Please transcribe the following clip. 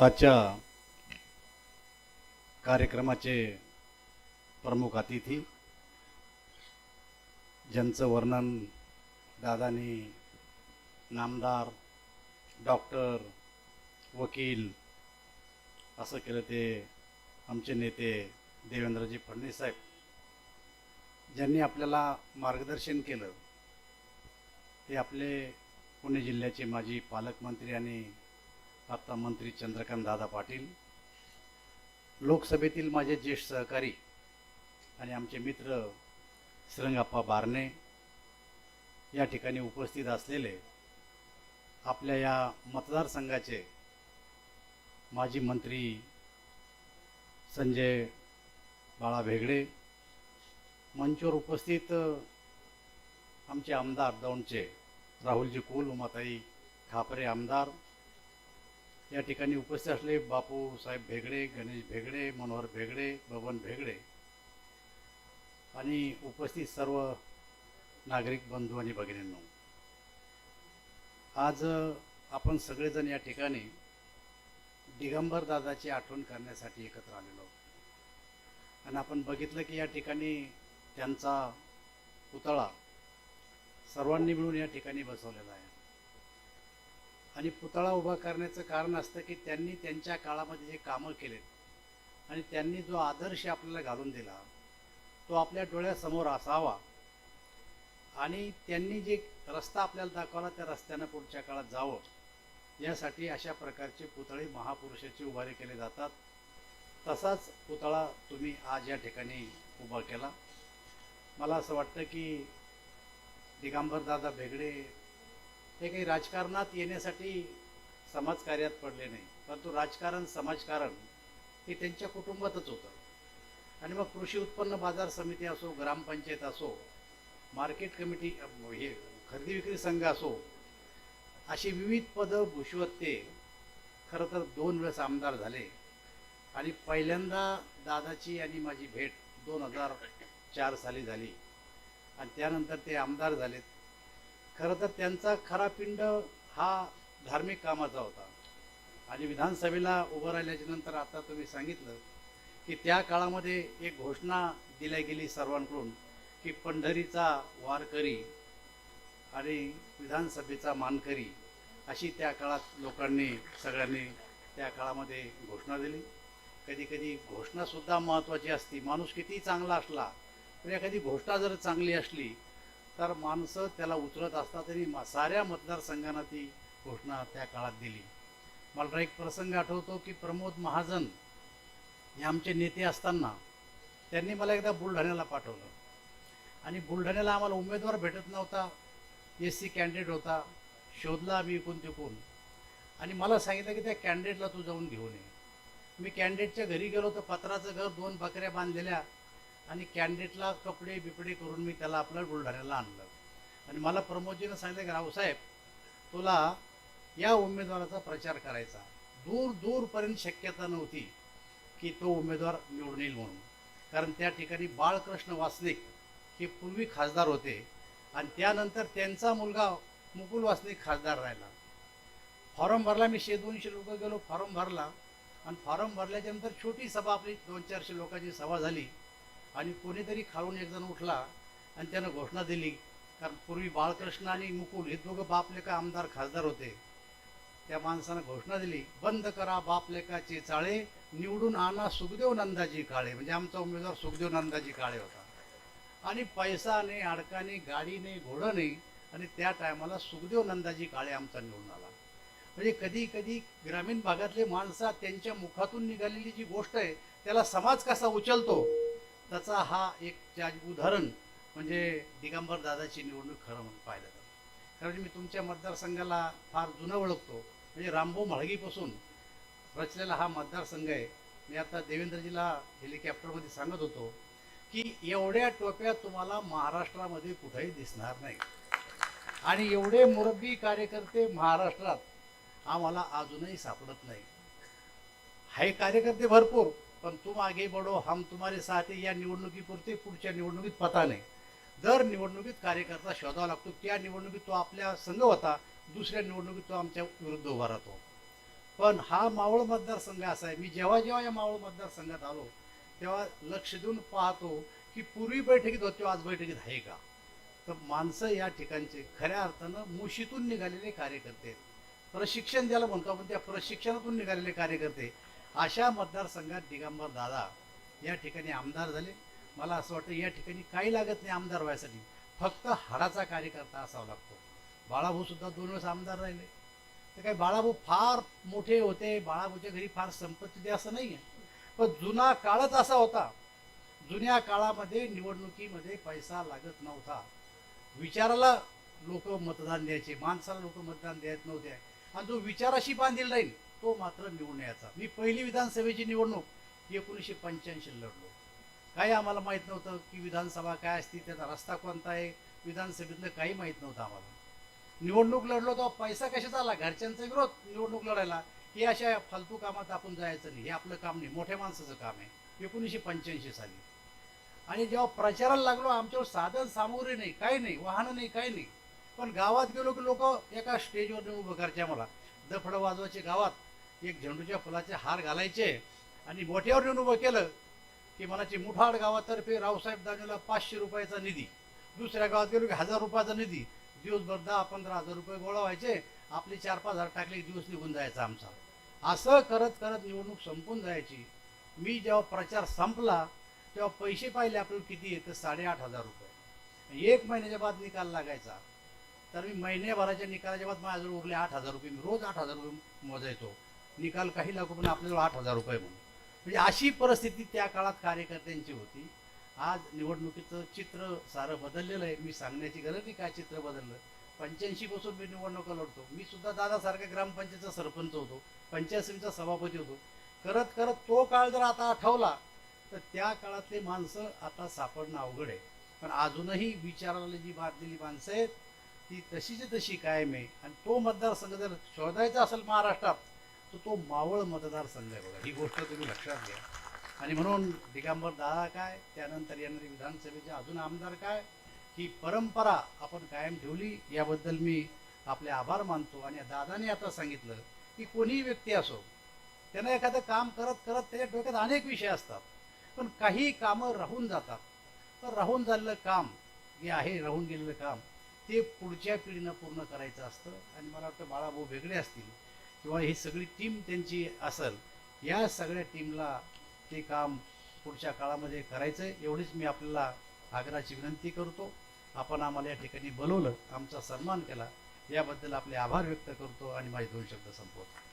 आजच्या कार्यक्रमाचे प्रमुख अतिथी ज्यांचं वर्णन दादानी नामदार डॉक्टर वकील असं केलं ते आमचे नेते देवेंद्रजी फडणवीस साहेब ज्यांनी आपल्याला मार्गदर्शन केलं. ते आपले पुणे जिल्ह्याचे माजी पालकमंत्री आणि आता मंत्री चंद्रकांत दादा पाटील लोकसभेतील माझे ज्येष्ठ सहकारी आणि आमचे मित्र श्रंगाप्पा बारणे या ठिकाणी उपस्थित असलेले आपल्या या मतदारसंघाचे माजी मंत्री संजय बाळा भेगडे मंचवर उपस्थित आमचे आमदार दौंडचे राहुलजी कुल उमाताई खापरे आमदार या ठिकाणी उपस्थित असले बापू साहेब भेगडे गणेश भेगडे मनोहर भेगडे बबन भेगडे आणि उपस्थित सर्व नागरिक बंधू आणि भगिनींनो आज आपण सगळेजण या ठिकाणी दिगंबर दादाची आठवण करण्यासाठी एकत्र आलेलो आणि आपण बघितलं की या ठिकाणी त्यांचा पुतळा सर्वांनी मिळून या ठिकाणी बसवलेला आहे. आणि पुतळा उभा करण्याचं कारण असतं की त्यांनी त्यांच्या काळामध्ये जे कामं केलेत आणि त्यांनी जो आदर्श आपल्याला घालून दिला तो आपल्या डोळ्यासमोर असावा. आणि त्यांनी जे रस्ता आपल्याला दाखवला त्या रस्त्यानं पुढच्या काळात जावं. यासाठी अशा प्रकारचे पुतळे महापुरुषाचे उभारे केले जातात. तसाच पुतळा तुम्ही आज या ठिकाणी उभा केला. मला असं वाटतं की दिगंबरदादा भेगडे हे काही राजकारणात येण्यासाठी समाजकार्यात पडले नाही. परंतु राजकारण समाजकारण हे त्यांच्या कुटुंबातच होतं. आणि मग कृषी उत्पन्न बाजार समिती असो ग्रामपंचायत असो मार्केट कमिटी हे खरेदी विक्री संघ असो अशी विविध पदं भूषवत ते खरं तर दोन वेळेस आमदार झाले. आणि पहिल्यांदा दादाची आणि माझी भेट दोन हजार चार साली झाली. आणि त्यानंतर ते आमदार झालेत. खरं तर त्यांचा खरा पिंड हा धार्मिक कामाचा होता. आणि विधानसभेला उभं राहिल्याच्या नंतर आता तुम्ही सांगितलं की त्या काळामध्ये एक घोषणा दिल्या गेली सर्वांकडून की पंढरीचा वारकरी आणि विधानसभेचा मानकरी अशी त्या काळात लोकांनी सगळ्यांनी त्या काळामध्ये घोषणा दिली. कधी कधी घोषणासुद्धा महत्त्वाची असती. माणूस किती चांगला असला पण एखादी घोषणा जर चांगली असली तर माणसं त्याला उचलत असतात तरी मा- साऱ्या मतदारसंघांना ती घोषणा त्या काळात दिली. मला एक प्रसंग आठवतो की प्रमोद महाजन हे आमचे नेते असताना त्यांनी मला एकदा बुलढाण्याला पाठवलं. आणि बुलढाण्याला आम्हाला उमेदवार भेटत नव्हता. एस सी कॅन्डिडेट होता. शोधला आम्ही इकून तिकून. आणि मला सांगितलं की त्या कॅन्डिडेटला तू जाऊन घेऊन ये. मी कॅन्डिडेटच्या घरी गेलो तर पत्राचं घर दोन बकऱ्या बांधलेल्या. आणि कॅन्डिडेटला कपडे बिपडे करून मी त्याला आपल्या बुलढाण्याला आणलं. आणि मला प्रमोदजीनं सांगितलं की रावसाहेब तुला या उमेदवाराचा प्रचार करायचा. दूर दूरपर्यंत शक्यता नव्हती की तो उमेदवार निवडून येईल म्हणून. कारण त्या ठिकाणी बाळकृष्ण वासनिक हे पूर्वी खासदार होते आणि त्यानंतर त्यांचा मुलगा मुकुल वासनिक खासदार राहिला. फॉर्म भरला मी शे दोनशे लोक गेलो फॉर्म भरला. आणि फॉर्म भरल्याच्यानंतर छोटी सभा आपली दोन चारशे लोकांची सभा झाली. आणि कोणीतरी खालून एक जण उठला आणि त्यानं घोषणा दिली. कारण पूर्वी बाळकृष्ण आणि मुकुल हे दोघं बापलेका आमदार खासदार होते. त्या माणसानं घोषणा दिली बंद करा बापलेकाचे चाळे निवडून आणा सुखदेव नंदाजी काळे. म्हणजे आमचा उमेदवार सुखदेव नंदाजी काळे होता. आणि पैसा नाही अडका नाही गाडी नाही घोडं नाही आणि त्या टायमाला सुखदेव नंदाजी काळे आमचा निवडून आला. म्हणजे कधी कधी ग्रामीण भागातले माणसं त्यांच्या मुखातून निघालेली जी गोष्ट आहे त्याला समाज कसा उचलतो? त्याचा हा एक त्या उदाहरण म्हणजे दिगंबर दादाची निवडणूक खरं म्हणून पाहिलं जातं. कारण मी तुमच्या मतदारसंघाला फार जुनं ओळखतो. म्हणजे रामभाऊ म्हाळगीपासून रचलेला हा मतदारसंघ आहे. मी आता देवेंद्रजीला हेलिकॉप्टरमध्ये सांगत होतो की एवढ्या टोप्या तुम्हाला महाराष्ट्रामध्ये कुठेही दिसणार नाही. आणि एवढे मुरब्बी कार्यकर्ते महाराष्ट्रात आम्हाला अजूनही सापडत नाही. हे कार्यकर्ते भरपूर. पण तुम आगे बढो हम तुम्हारे साथ या निवडणुकीपुरते पुढच्या निवडणुकीत पता नाही. दर निवडणुकीत कार्यकर्ता शोधावा लागतो त्या निवडणुकीत तो आपल्या संघ होता दुसऱ्या निवडणुकीत तो आमच्या विरुद्ध उभा राहतो. पण हा मावळ मतदारसंघ असा आहे. मी जेव्हा जेव्हा या मावळ मतदारसंघात आलो तेव्हा लक्ष देऊन पाहतो की पूर्वी बैठकीत होते आज बैठकीत आहे का? तर माणसं या ठिकाणचे खऱ्या अर्थानं मुशीतून निघालेले कार्यकर्ते प्रशिक्षण ज्याला म्हणतो आपण त्या प्रशिक्षणातून निघालेले कार्यकर्ते अशा मतदारसंघात दिगंबर दादा या ठिकाणी आमदार झाले. मला असं वाटतं या ठिकाणी काही लागत नाही आमदार व्हायसाठी. फक्त हाडाचा कार्यकर्ता असावा लागतो. बाळाभाऊ सुद्धा दोन वेळेस आमदार राहिले. तर काही बाळाभाऊ फार मोठे होते बाळाभाऊच्या घरी फार संपत्ती दे असं नाही आहे पण जुना काळच असा होता. जुन्या काळामध्ये निवडणुकीमध्ये पैसा लागत नव्हता. विचाराला लोक मतदान द्यायचे माणसाला लोक मतदान द्यायच नव्हते. आणि जो विचाराशी बांधील राहील. तो मात्र निवडून यायचा. मी पहिली विधानसभेची निवडणूक एकोणीसशे पंच्याऐंशी लढलो. काही आम्हाला माहीत नव्हतं की विधानसभा काय असते त्याचा रस्ता कोणता आहे विधानसभेतलं काही माहीत नव्हतं आम्हाला. निवडणूक लढलो तेव्हा पैसा कशाचा आला? घरच्यांचा विरोध निवडणूक लढायला. हे अशा फालतू कामात आपण जायचं नाही. हे आपलं काम नाही. मोठ्या माणसाचं काम आहे. एकोणीसशे पंच्याऐंशी साली. आणि जेव्हा प्रचाराला लागलो आमच्यावर साधन सामुग्री नाही काही नाही वाहनं नाही काही नाही. पण गावात गेलो की लोक एका स्टेजवर नेऊन उभं करायचे आम्हाला. दफडं वाजवायचे गावात एक झेंडूच्या फुलाचे हार घालायचे आणि मोठ्यावर नेऊन उभं केलं की मनाची मुठाड गावातर्फे रावसाहेब दानवेला पाचशे रुपयाचा निधी दुसऱ्या गावात गेलो की हजार रुपयाचा निधी. दिवसभर दहा पंधरा हजार रुपये गोळा व्हायचे. आपले चार पाच हजार टाकले दिवस निघून जायचा आमचा. असं करत करत निवडणूक संपून जायची. मी जेव्हा प्रचार संपला तेव्हा पैसे पाहिले आपल्याला किती येतं साडेआठ हजार रुपये. एक महिन्याच्या बाद निकाल लागायचा. तर मी महिन्याभराच्या निकालाच्या बाद माझ्याजवळ उरले आठ हजार रुपये. मी रोज आठ हजार रुपये मोजायचो. निकाल काही लागू पण आपल्याजवळ आठ हजार रुपये म्हणून. म्हणजे अशी परिस्थिती त्या काळात कार्यकर्त्यांची होती. आज निवडणुकीचं चित्र सारं बदललेलं आहे. मी सांगण्याची गरज नाही काय चित्र बदललं. पंच्याऐंशी पासून मी निवडणुका लढतो. मी सुद्धा दादासारख्या ग्रामपंचायतचा सरपंच होतो. पंचायत समितीचा सभापती होतो. करत करत तो काळ जर आता आठवला तर त्या काळातले माणसं आता सापडणं अवघड आहे. पण अजूनही विचाराला जी बांधलेली माणसं आहेत ती तशीची तशी कायम आहे. आणि तो मतदारसंघ जर शोधायचा असेल महाराष्ट्रात तर तो मावळ मतदारसंघ आहे बघा. ही गोष्ट तुम्ही लक्षात घ्या. आणि म्हणून दिगंबर दादा काय त्यानंतर येणारी विधानसभेचे अजून आमदार काय ही परंपरा आपण कायम ठेवली याबद्दल मी आपले आभार मानतो. आणि दादाने आता सांगितलं की कोणीही व्यक्ती असो त्यांना एखादं काम करत करत त्याच्या डोक्यात अनेक विषय असतात. पण काही कामं राहून जातात. तर राहून झालेलं काम जे आहे राहून गेलेलं काम ते पुढच्या पिढीनं पूर्ण करायचं असतं. आणि मला वाटतं बाळाभाऊ वेगळे असतील. किंवा ही सगळी टीम त्यांची असेल या सगळ्या टीमला ते काम पुढच्या काळामध्ये करायचं आहे एवढीच मी आपल्याला आग्रहाची विनंती करतो. आपण आम्हाला या ठिकाणी बोलवलं आमचा सन्मान केला. याबद्दल आपले आभार व्यक्त करतो आणि माझे दोन शब्द संपवतो.